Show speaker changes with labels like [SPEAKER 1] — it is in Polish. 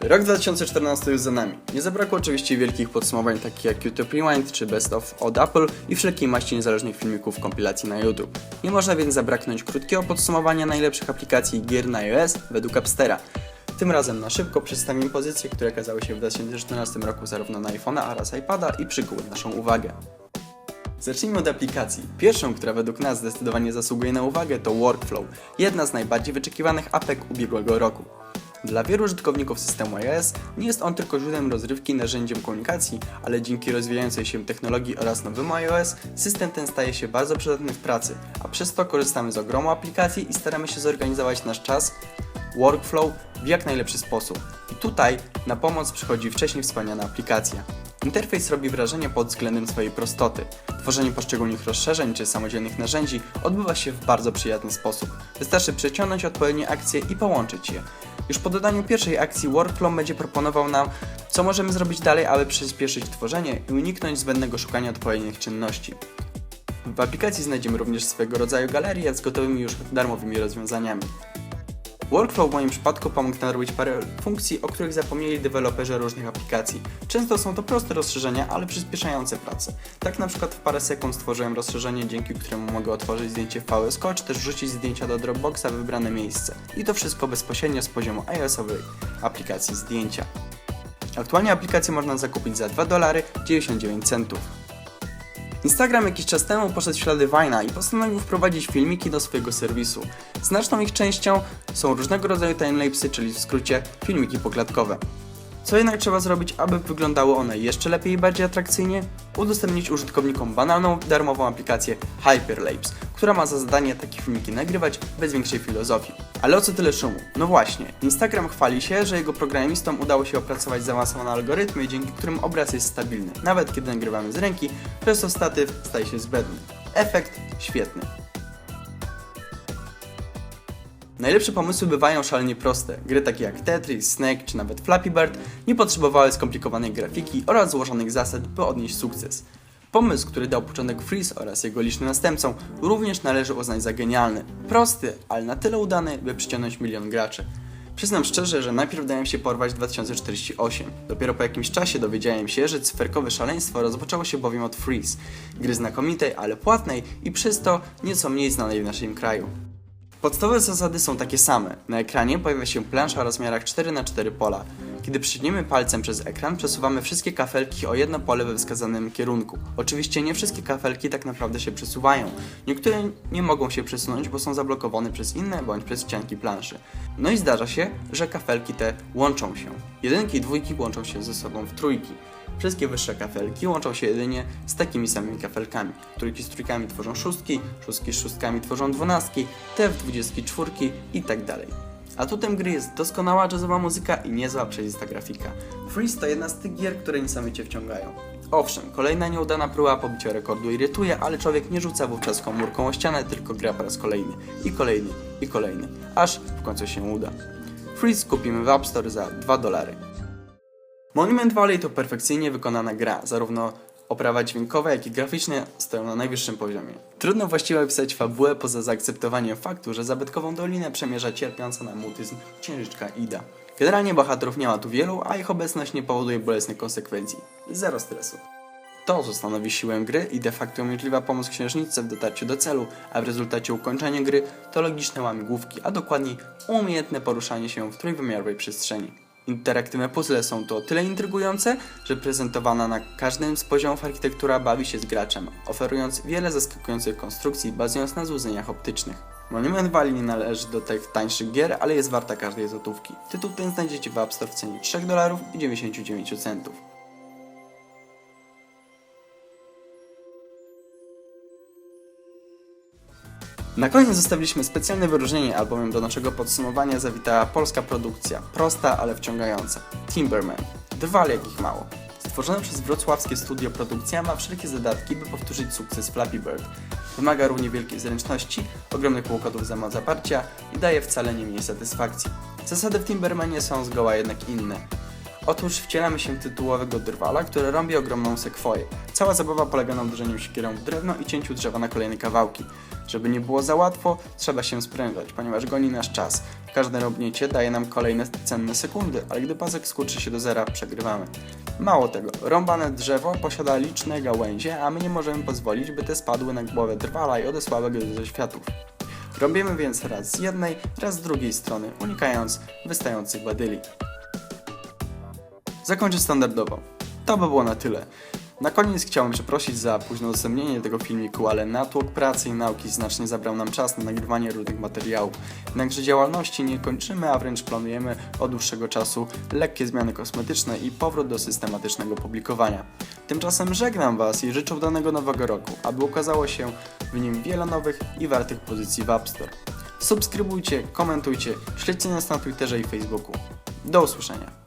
[SPEAKER 1] Rok 2014 już za nami. Nie zabrakło oczywiście wielkich podsumowań takich jak YouTube Rewind czy Best of od Apple i wszelkiej maści niezależnych filmików kompilacji na YouTube. Nie można więc zabraknąć krótkiego podsumowania najlepszych aplikacji i gier na iOS według Appstera. Tym razem na szybko przedstawimy pozycje, które okazały się w 2014 roku zarówno na iPhone'a oraz iPada i przykuły naszą uwagę. Zacznijmy od aplikacji. Pierwszą, która według nas zdecydowanie zasługuje na uwagę, to Workflow, jedna z najbardziej wyczekiwanych apek ubiegłego roku. Dla wielu użytkowników systemu iOS nie jest on tylko źródłem rozrywki narzędziem komunikacji, ale dzięki rozwijającej się technologii oraz nowemu iOS, system ten staje się bardzo przydatny w pracy, a przez to korzystamy z ogromu aplikacji i staramy się zorganizować nasz czas, workflow w jak najlepszy sposób. I tutaj na pomoc przychodzi wcześniej wspomniana aplikacja. Interfejs robi wrażenie pod względem swojej prostoty. Tworzenie poszczególnych rozszerzeń czy samodzielnych narzędzi odbywa się w bardzo przyjazny sposób. Wystarczy przeciągnąć odpowiednie akcje i połączyć je. Już po dodaniu pierwszej akcji Workflow będzie proponował nam, co możemy zrobić dalej, aby przyspieszyć tworzenie i uniknąć zbędnego szukania odpowiednich czynności. W aplikacji znajdziemy również swego rodzaju galerię z gotowymi już darmowymi rozwiązaniami. Workflow w moim przypadku pomógł nadrobić parę funkcji, o których zapomnieli deweloperzy różnych aplikacji. Często są to proste rozszerzenia, ale przyspieszające pracę. Tak na przykład w parę sekund stworzyłem rozszerzenie, dzięki któremu mogę otworzyć zdjęcie w VS Code, czy też wrzucić zdjęcia do Dropboxa w wybrane miejsce. I to wszystko bezpośrednio z poziomu iOS-owej aplikacji zdjęcia. Aktualnie aplikację można zakupić za 2 dolary 99 centów. Instagram jakiś czas temu poszedł w ślady Vine'a i postanowił wprowadzić filmiki do swojego serwisu. Znaczną ich częścią są różnego rodzaju timelapsy, czyli w skrócie filmiki poklatkowe. Co jednak trzeba zrobić, aby wyglądały one jeszcze lepiej i bardziej atrakcyjnie? Udostępnić użytkownikom banalną, darmową aplikację Hyperlapse, która ma za zadanie takie filmiki nagrywać bez większej filozofii. Ale o co tyle szumu? No właśnie, Instagram chwali się, że jego programistom udało się opracować zaawansowane algorytmy, dzięki którym obraz jest stabilny, nawet kiedy nagrywamy z ręki, przez to statyw staje się zbędny. Efekt świetny. Najlepsze pomysły bywają szalenie proste. Gry takie jak Tetris, Snake czy nawet Flappy Bird nie potrzebowały skomplikowanej grafiki oraz złożonych zasad, by odnieść sukces. Pomysł, który dał początek Freeze oraz jego licznym następcom, również należy uznać za genialny. Prosty, ale na tyle udany, by przyciągnąć milion graczy. Przyznam szczerze, że najpierw dałem się porwać w 2048. Dopiero po jakimś czasie dowiedziałem się, że cyferkowe szaleństwo rozpoczęło się bowiem od Freeze, gry znakomitej, ale płatnej i przez to nieco mniej znanej w naszym kraju. Podstawowe zasady są takie same. Na ekranie pojawia się plansza o rozmiarach 4x4 pola. Kiedy przeciągniemy palcem przez ekran, przesuwamy wszystkie kafelki o jedno pole we wskazanym kierunku. Oczywiście nie wszystkie kafelki tak naprawdę się przesuwają. Niektóre nie mogą się przesunąć, bo są zablokowane przez inne bądź przez ścianki planszy. No i zdarza się, że kafelki te łączą się. Jedynki i dwójki łączą się ze sobą w trójki. Wszystkie wyższe kafelki łączą się jedynie z takimi samymi kafelkami. Trójki z trójkami tworzą szóstki, szóstki z szóstkami tworzą dwunastki, te w dwudziestki czwórki i tak dalej. Atutem gry jest doskonała jazzowa muzyka i niezła przejrzysta grafika. Freeze to jedna z tych gier, które niesamowicie wciągają. Owszem, kolejna nieudana próba pobicia rekordu irytuje, ale człowiek nie rzuca wówczas komórką o ścianę, tylko gra po raz kolejny, i kolejny, i kolejny, aż w końcu się uda. Freeze kupimy w App Store za 2 dolary. Monument Valley to perfekcyjnie wykonana gra, zarówno oprawa dźwiękowa, jak i graficzna stoją na najwyższym poziomie. Trudno właściwie opisać fabułę poza zaakceptowaniem faktu, że zabytkową dolinę przemierza cierpiąca na mutyzm księżyczka Ida. Generalnie bohaterów nie ma tu wielu, a ich obecność nie powoduje bolesnych konsekwencji. Zero stresu. To, co stanowi siłę gry i de facto umożliwia pomoc księżniczce w dotarciu do celu, a w rezultacie ukończenie gry to logiczne łamigłówki, a dokładniej umiejętne poruszanie się w trójwymiarowej przestrzeni. Interaktywne puzzle są to tyle intrygujące, że prezentowana na każdym z poziomów architektura bawi się z graczem, oferując wiele zaskakujących konstrukcji bazując na złudzeniach optycznych. Monument Valley nie należy do tych tańszych gier, ale jest warta każdej złotówki. Tytuł ten znajdziecie w App Store w cenie 3 dolarów i 99 centów. Na koniec zostawiliśmy specjalne wyróżnienie, albowiem do naszego podsumowania zawitała polska produkcja, prosta, ale wciągająca. Timberman. Drwal jakich mało. Stworzona przez wrocławskie studio produkcja ma wszelkie zadatki, by powtórzyć sukces Flappy Bird. Wymaga równie wielkiej zręczności, ogromnych łokotów zaparcia i daje wcale nie mniej satysfakcji. Zasady w Timbermanie są zgoła jednak inne. Otóż wcielamy się w tytułowego drwala, który rąbi ogromną sekwoję. Cała zabawa polega na uderzeniu siekierą w drewno i cięciu drzewa na kolejne kawałki. Żeby nie było za łatwo, trzeba się sprężać, ponieważ goni nasz czas. Każde robnięcie daje nam kolejne cenne sekundy, ale gdy pasek skurczy się do zera, przegrywamy. Mało tego, rąbane drzewo posiada liczne gałęzie, a my nie możemy pozwolić, by te spadły na głowę drwala i odesłały go do światów. Robimy więc raz z jednej, raz z drugiej strony, unikając wystających badyli. Zakończę standardowo. To by było na tyle. Na koniec chciałbym przeprosić za późne udostępnienie tego filmiku, ale natłok pracy i nauki znacznie zabrał nam czas na nagrywanie różnych materiałów. Jednakże działalności nie kończymy, a wręcz planujemy od dłuższego czasu lekkie zmiany kosmetyczne i powrót do systematycznego publikowania. Tymczasem żegnam Was i życzę danego nowego roku, aby ukazało się w nim wiele nowych i wartych pozycji w App Store. Subskrybujcie, komentujcie, śledźcie nas na Twitterze i Facebooku. Do usłyszenia.